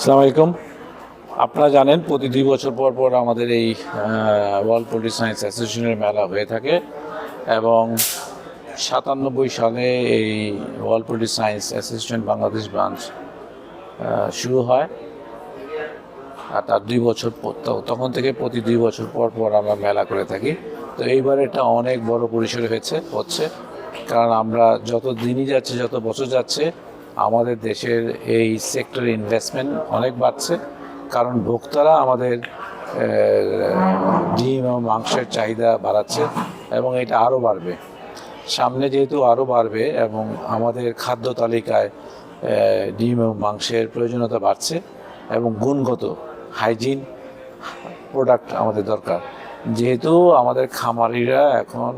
আসসালামু আলাইকুম। আপনারা জানেন প্রতি দুই বছর পর পর আমাদের এই ওয়ার্ল্ড পোলট্রি সায়েন্স অ্যাসোসিয়েশনের মেলা হয়ে থাকে এবং সাতানব্বই সালে এই world poultry science association Bangladesh branch শুরু হয়। আর তার দুই বছর তখন থেকে প্রতি দুই বছর পর পর আমরা মেলা করে থাকি। তো এইবার এটা অনেক বড় পরিসরে হয়েছে, হচ্ছে। কারণ আমরা যত দিনই যাচ্ছে, যত বছর যাচ্ছে আমাদের দেশের এই সেক্টরে ইনভেস্টমেন্ট অনেক বাড়ছে। কারণ ভোক্তারা আমাদের ডিম এবং মাংসের চাহিদা বাড়াচ্ছে এবং এটা আরও বাড়বে। সামনে যেহেতু আরও বাড়বে এবং আমাদের খাদ্য তালিকায় ডিম এবং মাংসের প্রয়োজনীয়তা বাড়ছে এবং গুণগত হাইজিন প্রোডাক্ট আমাদের দরকার। যেহেতু আমাদের খামারিরা এখন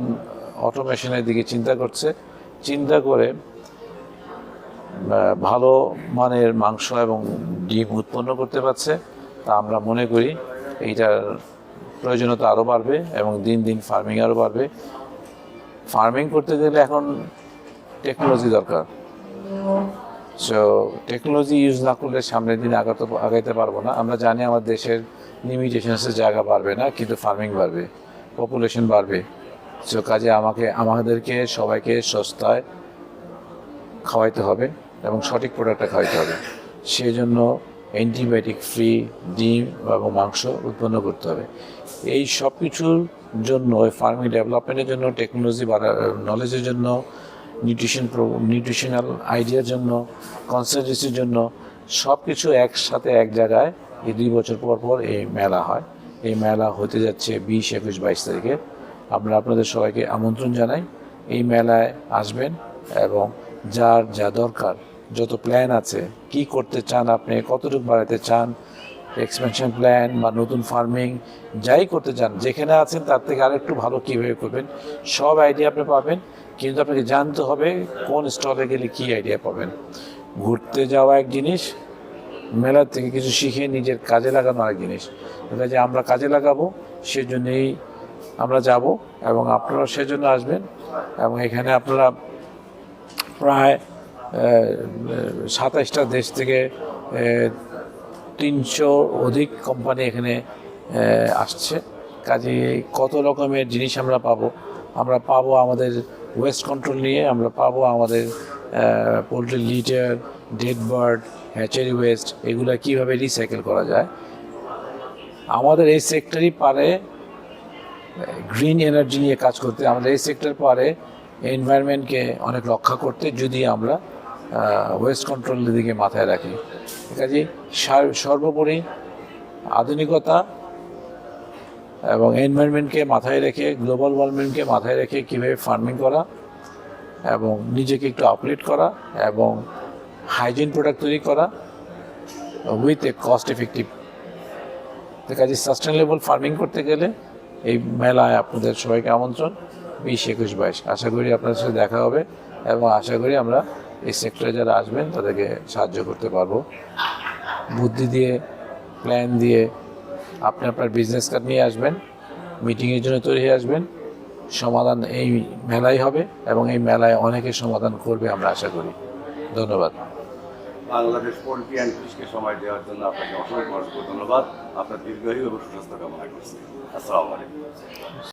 অটোমেশনের দিকে চিন্তা করছে, চিন্তা করে ভালো মানের মাংস এবং ডিম উৎপন্ন করতে পারছে, তা আমরা মনে করি এইটার প্রয়োজনীয়তা আরও বাড়বে এবং দিন দিন ফার্মিং আরও বাড়বে। ফার্মিং করতে গেলে এখন টেকনোলজি দরকার। সো টেকনোলজি ইউজ না করলে সামনের দিন আগাতে, আগাইতে পারব না। আমরা জানি আমার দেশের লিমিটেশনসের জায়গা বাড়বে না, কিন্তু ফার্মিং বাড়বে পপুলেশন বাড়বে। সো কাজে আমাকে, আমাদেরকে সবাইকে সস্তায় খাওয়াইতে হবে। এবং সঠিক প্রোডাক্টটা খাওয়াইতে হবে। সেই জন্য অ্যান্টিবায়োটিক ফ্রি ডিম এবং মাংস উৎপন্ন করতে হবে। এই সব কিছুর জন্য ফার্মিং ডেভেলপমেন্টের জন্য টেকনোলজি বাড়া নলেজের জন্য নিউট্রিশন নিউট্রিশনাল আইডিয়ার জন্য কনসালটেন্সির জন্য সব কিছু একসাথে এক জায়গায় এই দুই বছর পর পর এই মেলা হয়। এই মেলা হতে যাচ্ছে বিশ একুশ বাইশ তারিখে। আমরা আপনাদের সবাইকে আমন্ত্রণ জানাই। এই মেলায় আসবেন এবং যার যা দরকার যত প্ল্যান আছে, কি করতে চান আপনি, কতটুকু বাড়াতে চান এক্সপেনশন প্ল্যান বা নতুন ফার্মিং যাই করতে চান, যেখানে আছেন তার থেকে আরেকটু ভালো কীভাবে করবেন, সব আইডিয়া আপনি পাবেন, কিন্তু আপনাকে জানতে হবে কোন স্টলে গেলে কী আইডিয়া পাবেন। ঘুরতে যাওয়া এক জিনিস, মেলার থেকে কিছু শিখে নিজের কাজে লাগানো আরেক জিনিস। এটা যে আমরা কাজে লাগাবো, সেজন্যই আমরা যাব এবং আপনারাও সেজন্য আসবেন এবং এখানে আপনারা প্রায় সাতাইশটা দেশ থেকে তিনশো অধিক কোম্পানি এখানে আসছে। কাজে কত রকমের জিনিস আমরা পাবো? আমরা পাবো আমাদের ওয়েস্ট কন্ট্রোল নিয়ে, আমরা পাবো আমাদের poultry litter dead bird hatchery waste এগুলো কীভাবে রিসাইকেল করা যায়? আমাদের এই সেক্টরই পারে গ্রিন এনার্জি নিয়ে কাজ করতে। আমাদের এই সেক্টর পারে এনভায়রনমেন্টকে অনেক রক্ষা করতে, যদি আমরা ওয়েস্ট কন্ট্রোলের দিকে মাথায় রাখি। কাজে সর্বোপরি আধুনিকতা এবং এনভায়রনমেন্টকে মাথায় রেখে গ্লোবাল ওয়ার্মিংকে মাথায় রেখে কীভাবে ফার্মিং করা এবং নিজেকে একটু আপডেট করা এবং হাইজিন প্রোডাক্ট তৈরি করা উইথ এ কস্ট এফেক্টিভ কাজে সাস্টেনেবল ফার্মিং করতে গেলে এই মেলায় আপনাদের সবাইকে আমন্ত্রণ। বিশ একুশ বাইশ। আশা করি আপনাদের সাথে দেখা হবে এবং আশা করি আমরা এই সেক্টরে যারা আসবেন, তাদেরকে সাহায্য করতে পারব। বুদ্ধি দিয়ে প্ল্যান দিয়ে আপনি আপনার বিজনেস কার্ড নিয়ে আসবেন মিটিংয়ের জন্য তৈরি হয়ে আসবেন। সমাধান এই মেলায় হবে এবং এই মেলায় অনেকে সমাধান করবে আমরা আশা করি। ধন্যবাদ। বাংলাদেশ অ্যান্ড ফিশকে সময় দেওয়ার জন্য আপনাকে অসংখ্য অসংখ্য ধন্যবাদ। আপনার দীর্ঘায়ু এবং সুস্বাস্থ্য কামনা করছি। আসসালামু আলাইকুম।